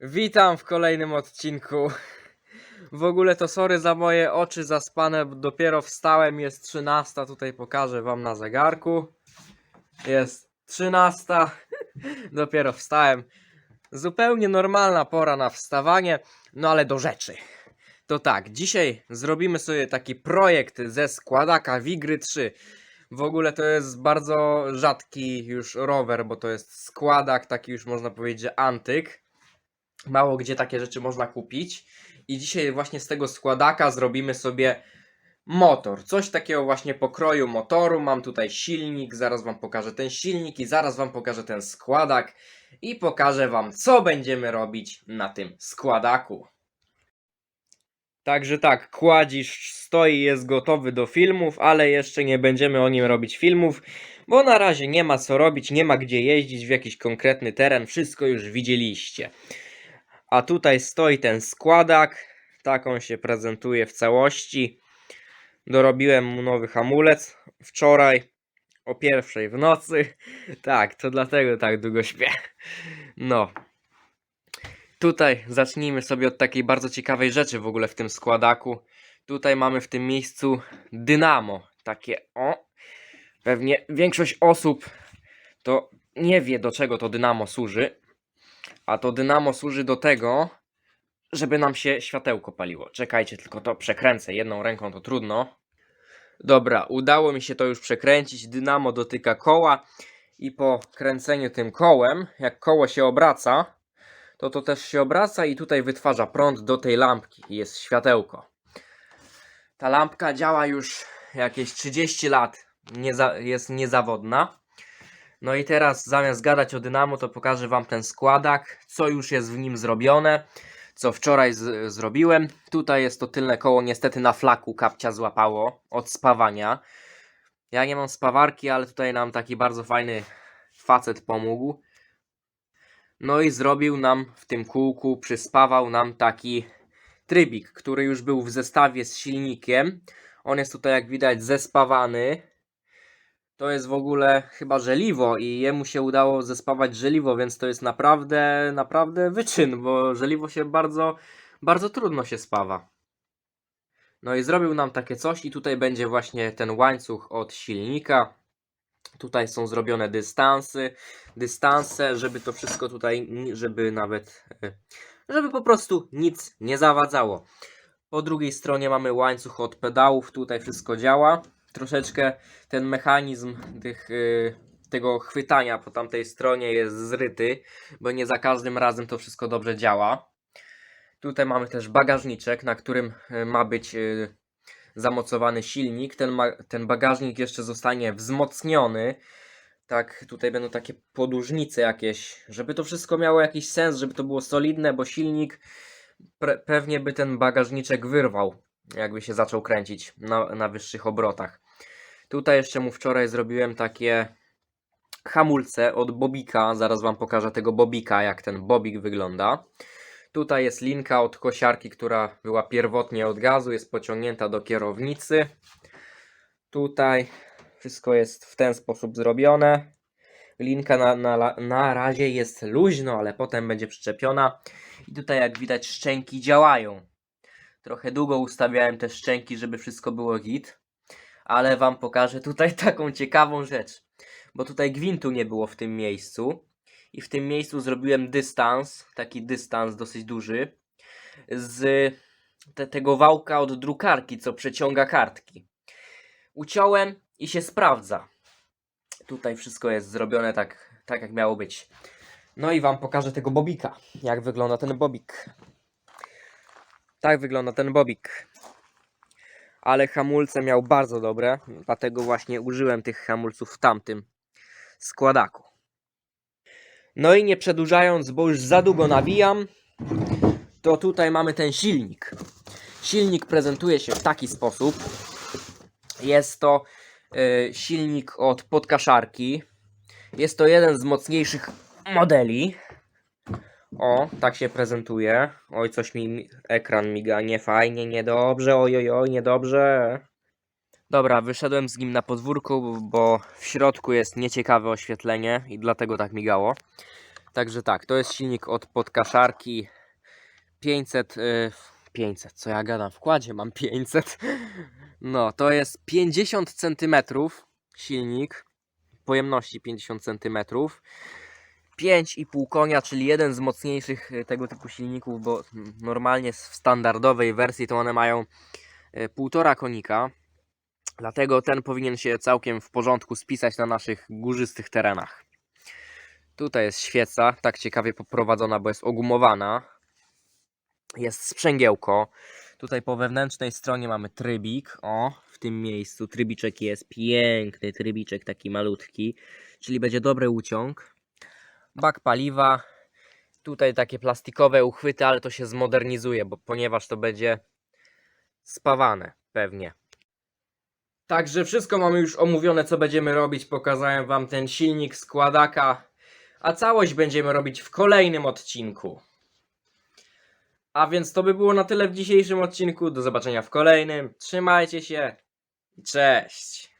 Witam w kolejnym odcinku. W ogóle to sorry za moje oczy zaspane, bo dopiero wstałem, jest 13, tutaj pokażę wam na zegarku. Jest 13, dopiero wstałem. Zupełnie normalna pora na wstawanie, no ale do rzeczy. To tak, dzisiaj zrobimy sobie taki projekt ze składaka Wigry 3. W ogóle to jest bardzo rzadki już rower, bo to jest składak, taki już można powiedzieć, antyk. Mało gdzie takie rzeczy można kupić. I dzisiaj właśnie z tego składaka zrobimy sobie motor. Coś takiego właśnie pokroju motoru. Mam tutaj silnik, zaraz wam pokażę ten silnik i zaraz wam pokażę ten składak i pokażę wam co będziemy robić na tym składaku. Także tak, kładzisz stoi, jest gotowy do filmów, ale jeszcze nie będziemy o nim robić filmów, bo na razie nie ma co robić, nie ma gdzie jeździć w jakiś konkretny teren, wszystko już widzieliście. A tutaj stoi ten składak, tak on się prezentuje w całości. Dorobiłem mu nowy hamulec wczoraj o pierwszej w nocy. Tak, to dlatego tak długo śpię. No. Tutaj zacznijmy sobie od takiej bardzo ciekawej rzeczy w ogóle w tym składaku. Tutaj mamy w tym miejscu dynamo. Takie o. Pewnie większość osób to nie wie do czego to dynamo służy. A to dynamo służy do tego, żeby nam się światełko paliło. Czekajcie, tylko to przekręcę. Jedną ręką to trudno. Dobra, udało mi się to już przekręcić. Dynamo dotyka koła i po kręceniu tym kołem, jak koło się obraca, to to też się obraca i tutaj wytwarza prąd do tej lampki. Jest światełko. Ta lampka działa już jakieś 30 lat. Nieza, jest niezawodna. No i teraz zamiast gadać o dynamo, to pokażę wam ten składak, co już jest w nim zrobione, co wczoraj z, zrobiłem. Tutaj jest to tylne koło, niestety na flaku kapcia złapało od spawania. Ja nie mam spawarki, ale tutaj nam taki bardzo fajny facet pomógł. No i zrobił nam w tym kółku, przyspawał nam taki trybik, który już był w zestawie z silnikiem. On jest tutaj jak widać zespawany. To jest w ogóle chyba żeliwo i jemu się udało zespawać żeliwo, więc to jest naprawdę, naprawdę wyczyn, bo żeliwo się bardzo, bardzo trudno się spawa. No i zrobił nam takie coś i tutaj będzie właśnie ten łańcuch od silnika. Tutaj są zrobione dystansy, dystanse, żeby to wszystko tutaj, żeby nawet, e, żeby po prostu nic nie zawadzało. Po drugiej stronie mamy łańcuch od pedałów, tutaj wszystko działa. Troszeczkę ten mechanizm tych, y, tego chwytania po tamtej stronie jest zryty, bo nie za każdym razem to wszystko dobrze działa. Tutaj mamy też bagażniczek, na którym y, ma być y, zamocowany silnik. Ten, ten bagażnik jeszcze zostanie wzmocniony. Tak, tutaj będą takie podłużnice jakieś, żeby to wszystko miało jakiś sens, żeby to było solidne, bo silnik pewnie by ten bagażniczek wyrwał, jakby się zaczął kręcić na, na wyższych obrotach. Tutaj jeszcze mu wczoraj zrobiłem takie hamulce od Bobika. Zaraz Wam pokażę tego Bobika, jak ten Bobik wygląda. Tutaj jest linka od kosiarki, która była pierwotnie od gazu, jest pociągnięta do kierownicy. Tutaj wszystko jest w ten sposób zrobione. Linka na, na, na razie jest luźno, ale potem będzie przyczepiona. I tutaj jak widać szczęki działają. Trochę długo ustawiałem te szczęki, żeby wszystko było git ale wam pokażę tutaj taką ciekawą rzecz. Bo tutaj gwintu nie było w tym miejscu. I w tym miejscu zrobiłem dystans, taki dystans dosyć duży, z te, tego wałka od drukarki, co przeciąga kartki. Uciąłem i się sprawdza. Tutaj wszystko jest zrobione tak, tak jak miało być. No i wam pokażę tego bobika. Jak wygląda ten bobik. Tak wygląda ten bobik ale hamulce miał bardzo dobre, dlatego właśnie użyłem tych hamulców w tamtym składaku. No i nie przedłużając, bo już za długo nawijam, to tutaj mamy ten silnik. Silnik prezentuje się w taki sposób. Jest to y, silnik od podkaszarki. Jest to jeden z mocniejszych modeli. O, tak się prezentuje. Oj, coś mi ekran miga, nie fajnie, niedobrze, oj, oj, oj, niedobrze. Dobra, wyszedłem z nim na podwórku, bo w środku jest nieciekawe oświetlenie i dlatego tak migało. Także tak, to jest silnik od podkaszarki 500, y, 500, co ja gadam, w kładzie mam 500. No, to jest 50 cm silnik, pojemności 50 cm. 5,5 konia, czyli jeden z mocniejszych y, tego typu silników, bo normalnie w standardowej wersji to one mają y, 1,5 konika. Dlatego ten powinien się całkiem w porządku spisać na naszych górzystych terenach. Tutaj jest świeca, tak ciekawie poprowadzona, bo jest ogumowana. Jest sprzęgiełko. Tutaj po wewnętrznej stronie mamy trybik. O, w tym miejscu trybiczek jest piękny, trybiczek taki malutki, czyli będzie dobry uciąg. Bak paliwa. Tutaj takie plastikowe uchwyty, ale to się zmodernizuje, bo ponieważ to będzie spawane pewnie. Także wszystko mamy już omówione, co będziemy robić. Pokazałem Wam ten silnik składaka, a całość będziemy robić w kolejnym odcinku. A więc to by było na tyle w dzisiejszym odcinku. Do zobaczenia w kolejnym. Trzymajcie się. Cześć.